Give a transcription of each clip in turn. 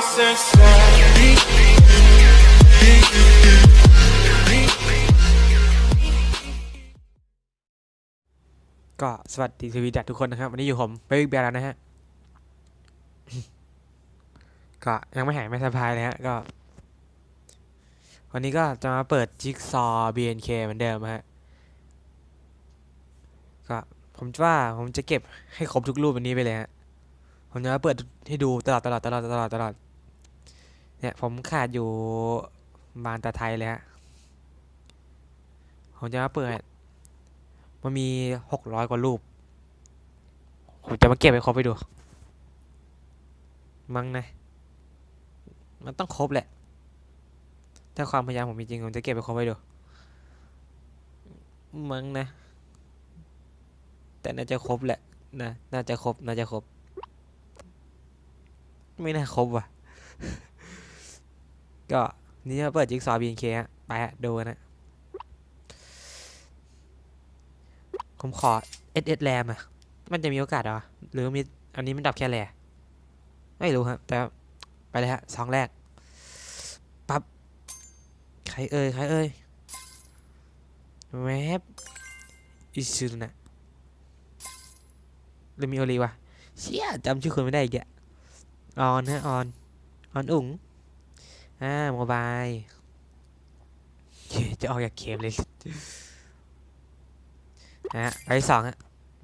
ก็สวัสดีทวีดัทุกคนนะครับ วันนี้อยู่ผมไปวิกเบียร์แล้วนะฮะ ก็ยังไม่หายไม่สบายเลยฮะ ก็ วันนี้ก็จะมาเปิดจิ๊กซอว์ BNK เหมือนเดิมฮะ ก็ผมว่าผมจะเก็บให้ครบทุกรูปวันนี้ไปเลยฮะ ผมจะมาเปิดให้ดูตลอดตลอดตลอดตลอดตลอด เนี่ยผมขาดอยู่บานตาไทยเลยฮะผมจะมาเปิด มันมีหกร้อยกว่ารูป ผมจะมาเก็บให้ครบไปดู มั้งนะ มันต้องครบแหละ ถ้าความพยายามผมมีจริงผมจะเก็บไปครบไปดู มั้งนะ แต่น่าจะครบแหละนะ น่าจะครบ น่าจะครบ ไม่น่าครบว่ะ นี่มาเปิดจิ๊กซอว์ BNK ฮะไปฮะดูนะ ผมขอ S S แรมอะ มันจะมีโอกาสเหรอ หรือมีอันนี้มันดับแค่แรไม่รู้ครับ แต่ไปเลยฮะสองแรก ปั๊บ ใครเอ่ย ใครเอ่ยแวบอิซึนะหรือมีโอลีวะเชี่ยจำชื่อคนไม่ได้อีกอะออนฮะออน ออนอุ๋ง อ่าโมบายจะออกจากเกมเลยนะฮะใบสองฮะ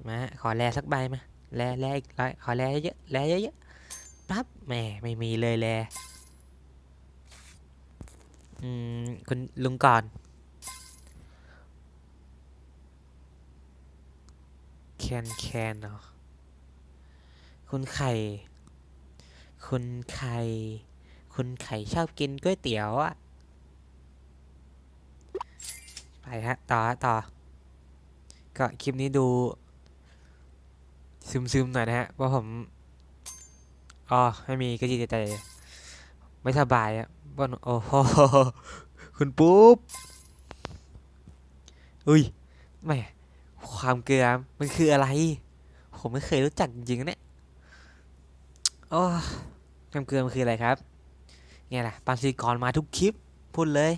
มาขอแลสักใบมาแลแลอีกร้อยขอแลเยอะๆแลเยอะๆปั๊บแหมไม่มีเลยแลอืมคุณลุงก่อนแคนแคนเนาะคุณไข่ คุณไข่ คุณไข่ชอบกินก๋วยเตี๋ยวอะไปฮะ ต่อฮะต่อ ก็คลิปนี้ดู ซึมๆหน่อยนะฮะว่าะผม อ๋อ ไม่มีกระจิตใจไม่สบายอะว่าโอ้โหคุณปุ๊บ อุ้ยแหม่ความเกลือมันคืออะไร ผมไม่เคยรู้จักจริงๆเนี่ยโอ้ความเกลือมันคืออะไรครับ ไงล่ะปันซีกรมาทุกคลิปพูดเลย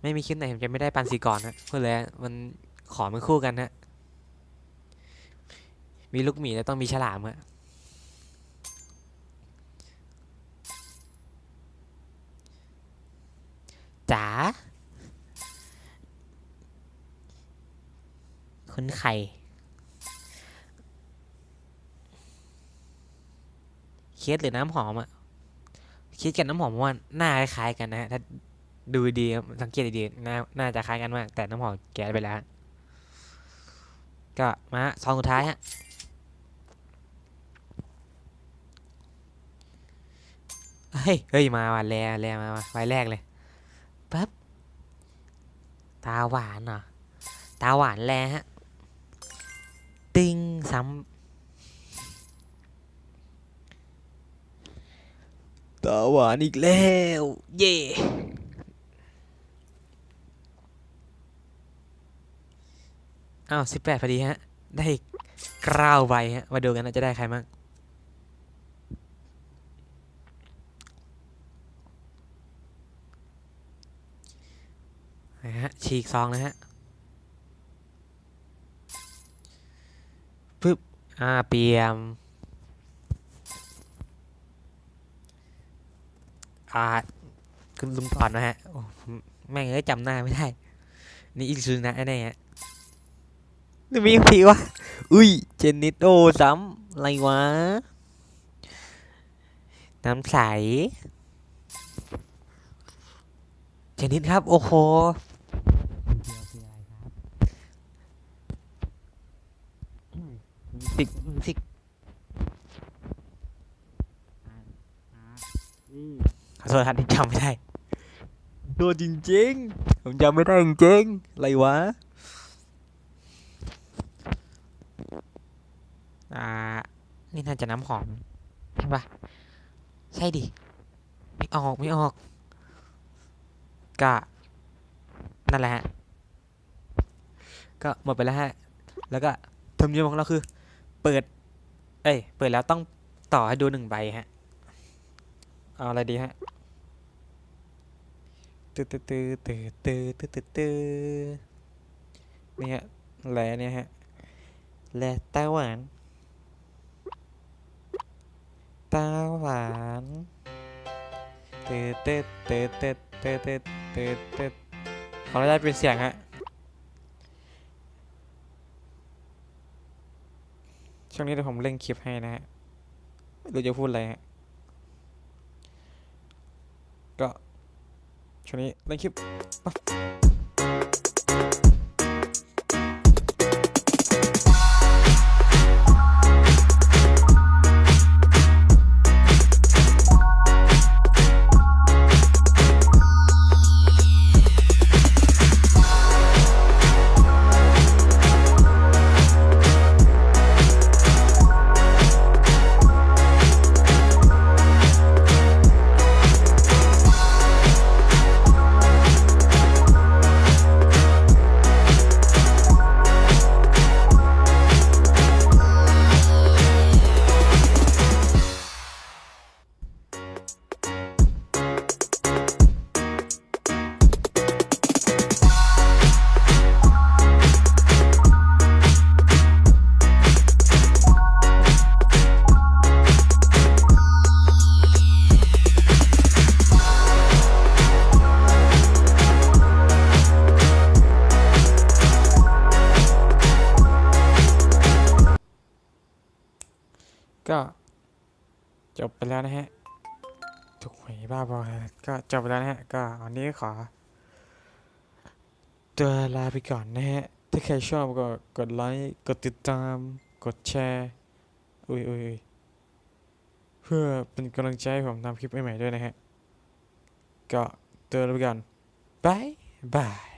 ไม่มีคลิปไหนผมจะไม่ได้ปันสีก่อนนะพูดเลยมันขอมันคู่กันนะมีลูกหมีแล้วต้องมีฉลามอะจ๋าคุณไข่ เคสหรือน้ำหอมอะเคสกับน้ำหอมว่าหน้าคล้ายกันนะฮะถ้าดูดีสังเกตดีๆน่าน่าจะคล้ายกันมาก แต่น้ำหอมแกะไปแล้ว ก็มาซองสุดท้ายฮะเฮ้ย เฮ้ย มาว่ะแลแลมาว่ะใบแรกเลยปั๊บ ตาหวานเหรอ ตาหวานแลฮะ ติงซ้ำ ตาหวานอีกแล้ว เย่อ้าวสิบแปดพอดีฮะ ได้เก้าวใบฮะ มาดูกันนะจะได้ใครมั่งนะฮะ ฉีกซองนะฮะปึ๊บ อ่า เปียม อ่าคุณลุงก่อนนะฮะโอ้ผมแม่งเอ้ยจำหน้าไม่ได้ นี่อีกซูนะแน่ๆฮะนี่มีผีวะอุ้ยเจนนิตโอซ้ำอะไรวะ น้ำใส เจนนิตครับ โอ้โหสิกสิก ขอโทษท่านที่จำไม่ได้โดนจริงๆ ผมจำไม่ได้จริงๆอะไรวะ อ่า นี่น่าจะน้ำหอม ใช่ปะใช่ดิ ไม่ออกไม่ออก ก็ นั่นแหละฮะ ก็หมดไปแล้วฮะ แล้วก็ธรรมเนียมของเราคือ เปิด เอ้ย เปิดแล้วต้องต่อให้ดูหนึ่งใบฮะ เอาอะไรดีฮะตื้อตื้อตื้อตื้อตื้อตื้อตื้อตื้อนี่ฮะแหลเนี่ยฮะแหลตาหวานตาหวานตื้อตื้อตื้อตื้อตื้อตื้อตื้อตื้อขอได้เป็นเสียงฮะช่วงนี้เดี๋ยวผมเล่นคลิปให้นะฮะไม่รู้จะพูดอะไรฮะ ก็ช่วงนี้เล่นคลิป ก็จบไปแล้วนะฮะถูกหวยบ้าบอฮะก็จบไปแล้วนะฮะ ก็วันนี้ขอ ตัวลาไปก่อนนะฮะ ถ้าใครชอบก็กดไลค์ กดติดตาม กดแชร์ อุ้ยอุ้ยอุยเพื่อเป็นกำลังใจให้ผมทำคลิปใหม่ๆด้วยนะฮะ ก็ตัวลาไปก่อนบายบาย